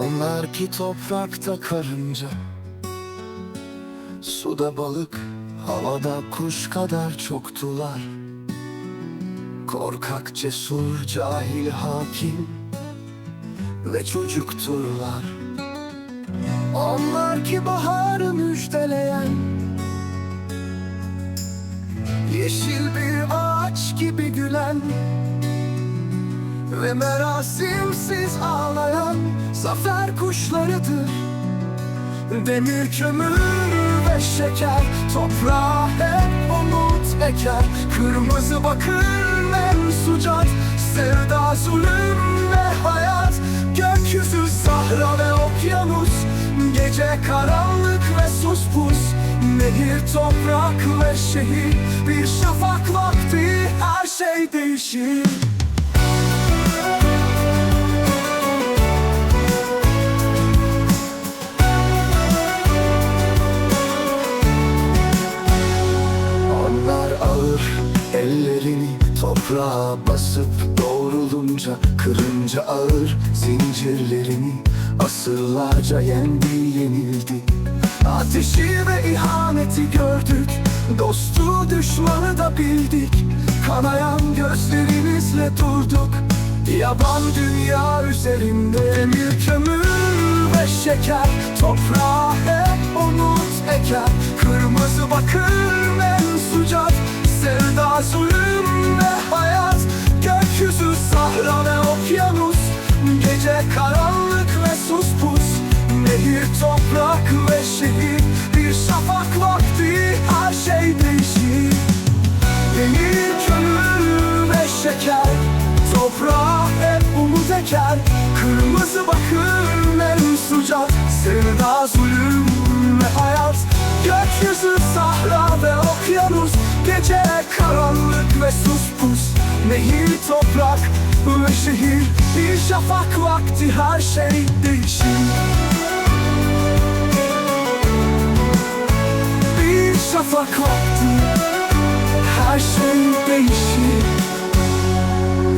Onlar ki toprakta karınca Suda balık, havada kuş kadar çoktular. Korkak, cesur, cahil, hakim Ve çocukturlar. Onlar ki baharı müjdeleyen Yeşil bir ağaç gibi gülen Ve merasimsiz ağlayan Zafer kuşlarıdır. Demir kömür ve şeker. Toprağa hep umut eker. Kırmızı bakır mensucat Sevda, zulüm ve hayat. Gökyüzü, sahra ve okyanus. Gece karanlık ve sus pus Nehir, toprak ve şehir. Bir şafak vakti her şey değişir ağır ellerini toprağa basıp doğrulunca Kırınca ağır zincirlerini asırlarca yendi yenildi. Ateşi ve ihaneti gördük Dostu düşmanı da bildik. Kanayan gözlerimizle durduk Yaban dünya üzerinde. Demir kömür ve şeker Toprağa hep umut eker. Kırmızı bakır mensucat Sevda, zulüm ve hayat Gökyüzü, sahra ve okyanus Gece karanlık ve sus pus Nehir, toprak ve şehir Bir şafak vakti her şey değişir. Demir, kömür ve şeker Toprağa hep umut eker Kırmızı bakır mensucat Sevda, zulüm ve hayat Gökyüzü, Nehir, toprak ve şehir. Bir şafak vakti her şey değişir. Bir şafak vakti her şey değişir.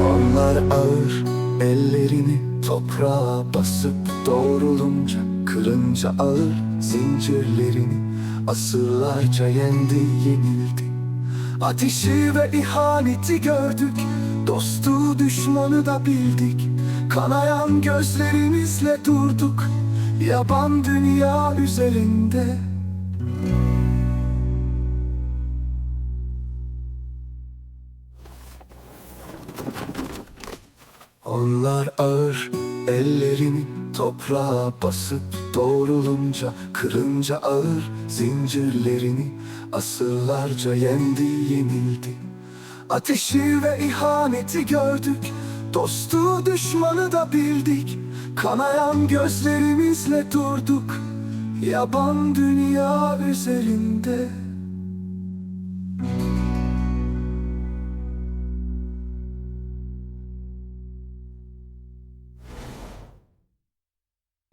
Onlar ağır ellerini toprağa basıp doğrulunca Kırınca ağır zincirlerini asırlarca yendi yenildi Ateşi ve ihaneti gördük. Dostu düşmanı da bildik. Kanayan gözlerimizle durduk. Yaban dünya üzerinde. Onlar ağır ellerini toprağa basıp doğrulunca Kırınca ağır zincirlerini asırlarca yendi yenildi. Ateşi ve ihaneti gördük Dostu düşmanı da bildik. Kanayan gözlerimizle durduk Yaban dünya üzerinde